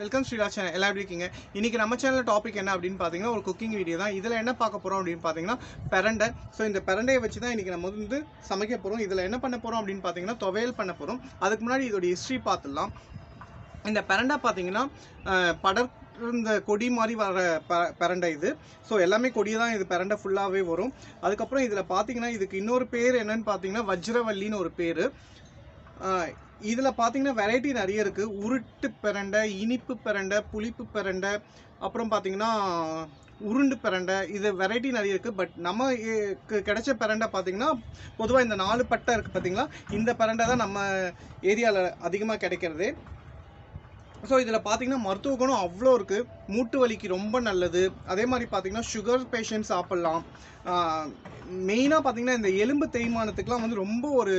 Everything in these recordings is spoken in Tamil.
வெல்கம் ஸ்ரீலா சேனல் எல்லாம் எப்படி இருக்கீங்க இன்னைக்கு நம்ம சேனல் டாபிக் என்ன அப்படின்னு பார்த்தீங்கன்னா ஒரு குக்கிங் வீடியோ தான். இதில் என்ன பார்க்க போகிறோம் அப்படின்னு பார்த்தீங்கன்னா பிரண்டை. ஸோ இந்த பிரண்டையை வச்சு தான் இன்றைக்கி நம்ம வந்து சமைக்க போகிறோம் இதில் என்ன பண்ண போகிறோம் அப்படின்னு பார்த்தீங்கன்னா துவையல் பண்ண போகிறோம் அதுக்கு முன்னாடி இதோட ஹிஸ்ட்ரி பார்த்துடலாம். இந்த பிரண்டை பார்த்தீங்கன்னா படர் படர்ந்த கொடி மாதிரி வர ப பிரண்டை இது. ஸோ எல்லாமே கொடி தான் இது பிரண்டை ஃபுல்லாகவே வரும். அதுக்கப்புறம் இதில் பார்த்தீங்கன்னா இதுக்கு இன்னொரு பேர் என்னன்னு பார்த்தீங்கன்னா வஜ்ரவல்லின்னு ஒரு பேர். இதில் பார்த்தீங்கன்னா வெரைட்டி நிறைய இருக்குது உருட்டு பிரண்டை இனிப்பு பிரண்டை புளிப்பு பிரண்டை அப்புறம் பார்த்தீங்கன்னா உருண்டு பிரண்டை இது வெரைட்டி நிறைய இருக்குது பட் நம்ம கிடைச்ச பிரண்டை பார்த்தீங்கன்னா பொதுவாக இந்த நாலு பட்டை இருக்குது பார்த்தீங்களா? இந்த பிரண்டை தான் நம்ம ஏரியாவில் அதிகமாக கிடைக்கிறது. ஸோ இதில் பார்த்தீங்கன்னா மருத்துவ குணம் அவ்வளோ இருக்குது மூட்டு வலிக்கு ரொம்ப நல்லது. அதே மாதிரி பார்த்தீங்கன்னா சுகர் பேஷண்ட் சாப்பிட்லாம். மெயினாக பார்த்தீங்கன்னா இந்த எலும்பு தேய்மானத்துக்குலாம் வந்து ரொம்ப ஒரு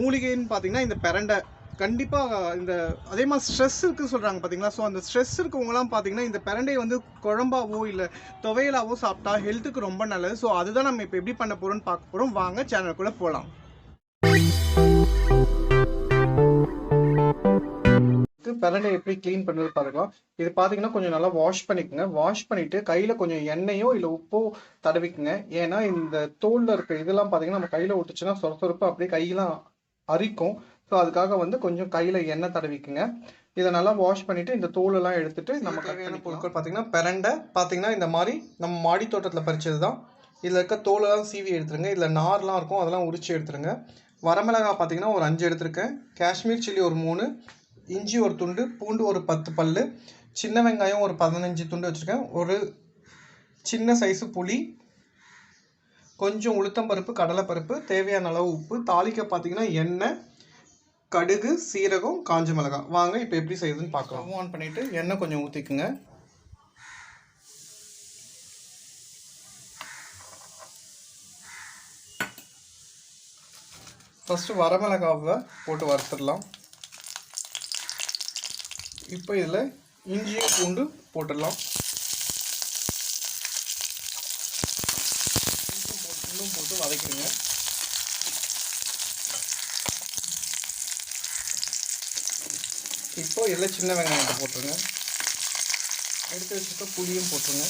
மூலிகைன்னு பார்த்தீங்கன்னா இந்த பிரண்டை கண்டிப்பாக இந்த அதே மாதிரி ஸ்ட்ரெஸ் இருக்குது சொல்கிறாங்க பார்த்தீங்களா ஸோ அந்த ஸ்ட்ரெஸ் இருக்கவங்களாம் பார்த்தீங்கன்னா இந்த பிரண்டையை வந்து குழம்பாவோ இல்லை துவையலாவோ சாப்பிட்டா ஹெல்த்துக்கு ரொம்ப நல்லது. ஸோ அதுதான் நம்ம இப்போ எப்படி பண்ண போகிறோம்னு பார்க்க போகிறோம் வாங்க சேனலுக்குள்ளே போகலாம் பிரண்டை எப்படி க்ளீன் பண்ணுறது பார்க்கலாம். இது பார்த்தீங்கன்னா கொஞ்சம் நல்லா வாஷ் பண்ணிக்கோங்க. வாஷ் பண்ணிட்டு கையில் கொஞ்சம் எண்ணெயோ இல்லை உப்போ தடவிக்குங்க. ஏன்னா இந்த தோலில் இருக்க இதெல்லாம் பார்த்தீங்கன்னா நம்ம கையில் ஒட்டுச்சுன்னா சொர சொரப்பு அப்படியே கையெல்லாம் அரிக்கும். ஸோ அதுக்காக வந்து கொஞ்சம் கையில் எண்ணெய் தடவிக்குங்க. இதை நல்லா வாஷ் பண்ணிட்டு இந்த தோலெல்லாம் எடுத்துட்டு நம்ம தேவையான பொருட்கள் பார்த்தீங்கன்னா பிரண்டை பார்த்தீங்கன்னா இந்த மாதிரி நம்ம மாடி தோட்டத்தில் பறிச்சது தான் இதில் இருக்க தோலெல்லாம் சீவி எடுத்துருங்க. இதில் நார்லாம் இருக்கும் அதெல்லாம் உரிச்சு எடுத்துருங்க. வரமிளகாய் பார்த்தீங்கன்னா ஒரு அஞ்சு எடுத்திருக்கேன். காஷ்மீர் சில்லி ஒரு மூணு இஞ்சி ஒரு துண்டு பூண்டு ஒரு பத்து பல்லு சின்ன வெங்காயம் ஒரு பதினஞ்சு துண்டு வச்சுருக்கேன். ஒரு சின்ன சைஸு புளி கொஞ்சம் உளுத்தம்பருப்பு கடலைப்பருப்பு தேவையான அளவு உப்பு தாளிக்க பார்த்தீங்கன்னா எண்ணெய் கடுகு சீரகம் காஞ்ச மிளகாய். வாங்க இப்போ எப்படி செய்யுதுன்னு பார்க்கலாம். ஆன் பண்ணிவிட்டு எண்ணெய் கொஞ்சம் ஊற்றிக்குங்க ஃபஸ்ட்டு வரமிளகாவை போட்டு வறுத்துடலாம். இப்போ இதில் இஞ்சியும் பூண்டு போட்டுடலாம். உள்ளும் போட்டு வதக்கிடுங்க. இப்போ எல்லாம் சின்ன வெங்காயத்தை போட்டுருங்க. எடுத்து வச்சுக்க புளியும் போட்டுருங்க.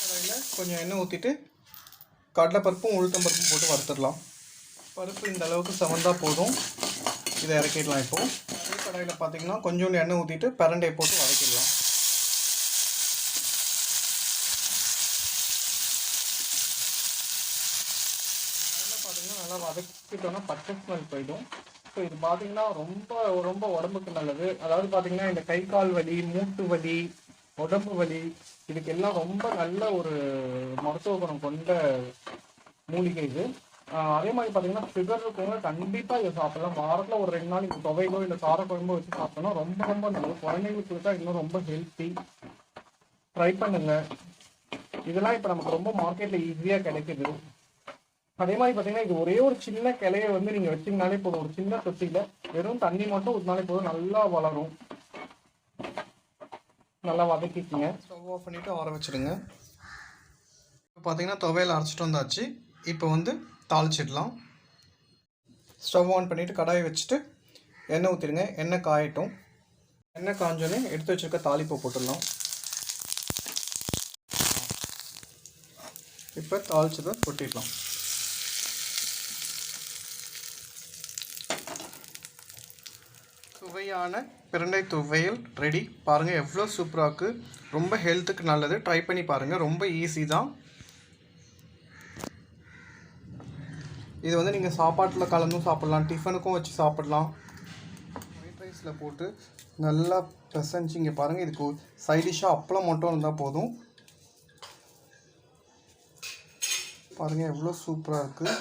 கடையில் கொஞ்சம் எண்ணெய் ஊற்றிட்டு கடலைப்பருப்பும் உளுத்தம்பருப்பும் போட்டு வறுத்துடலாம். பருப்பு இந்த அளவுக்கு செவந்தா போதும். இதை இறக்கிடலாம் இப்போது அதே பார்த்தீங்கன்னா கொஞ்சோண்டு எண்ணெய் ஊற்றிட்டு பிரண்டையை போட்டு வதக்கிடலாம் அதெல்லாம் பார்த்தீங்கன்னா நல்லா வதக்கிட்டோம்னா பச்சை ஸ்மெல் போயிடும். ஸோ இது பார்த்தீங்கன்னா ரொம்ப ரொம்ப உடம்புக்கு நல்லது. அதாவது பார்த்தீங்கன்னா இந்த கை கால் வலி மூட்டு வலி உடம்பு வலி இதுக்கெல்லாம் ரொம்ப நல்ல ஒரு மருத்துவ குணம் கொண்ட மூலிகை இது. அதே மாதிரி பார்த்தீங்கன்னா சுகர் இருக்கவங்க கண்டிப்பாக இதை சாப்பிடலாம். வாரத்தில் ஒரு ரெண்டு நாள் இந்த துவையிலோ இல்லை கார குழம்போ வச்சு சாப்பிட்டோம்னா ரொம்ப ரொம்ப நல்லது. குழந்தைங்களுக்கு கொடுத்தா இன்னும் ரொம்ப ஹெல்த்தி ட்ரை பண்ணுங்க. இதெல்லாம் இப்போ நமக்கு ரொம்ப மார்க்கெட்டில் ஈஸியாக கிடைக்குது. அதே மாதிரி பார்த்தீங்கன்னா இது ஒரே ஒரு சின்ன கிளைய வந்து நீங்கள் வச்சீங்கனாலே போதும். ஒரு சின்ன தொட்டியில் வெறும் தண்ணி மட்டும் ஊற்றினாலே போதும். நல்லா வளரும். நல்லா வதக்கிக்கிங்க. ஸ்டவ் ஆஃப் பண்ணிவிட்டு ஆற வச்சிடுங்க. இப்போ பார்த்தீங்கன்னா துவையில் அரைச்சிட்டு வந்தாச்சு. இப்போ வந்து தாளிச்சிடலாம். ஸ்டவ் ஆன் பண்ணிவிட்டு கடாயை வச்சுட்டு எண்ணெய் ஊற்றிடுங்க எண்ணெய் காயட்டும். எண்ணெய் காஞ்சோன்னே எடுத்து வச்சுருக்க தாளிப்பை போட்டுடலாம். இப்போ தாளிச்சதை கொட்டிடலாம். சுவையான பிரண்டை துவையல் ரெடி பாருங்கள் எவ்வளோ சூப்பராக இருக்குது ரொம்ப ஹெல்த்துக்கு நல்லது. ட்ரை பண்ணி பாருங்கள் ரொம்ப ஈஸி தான். இது வந்து நீங்கள் சாப்பாட்டில் கலந்தும் சாப்பிட்லாம். டிஃபனுக்கும் வச்சு சாப்பிட்லாம். ஒயிட் ரைஸில் போட்டு நல்லா பிசைஞ்சிங்க பாருங்கள் இதுக்கு சைடிஷாக அப்பளம் மட்டும் இருந்தால் போதும். பாருங்கள் எவ்வளோ சூப்பராக இருக்குது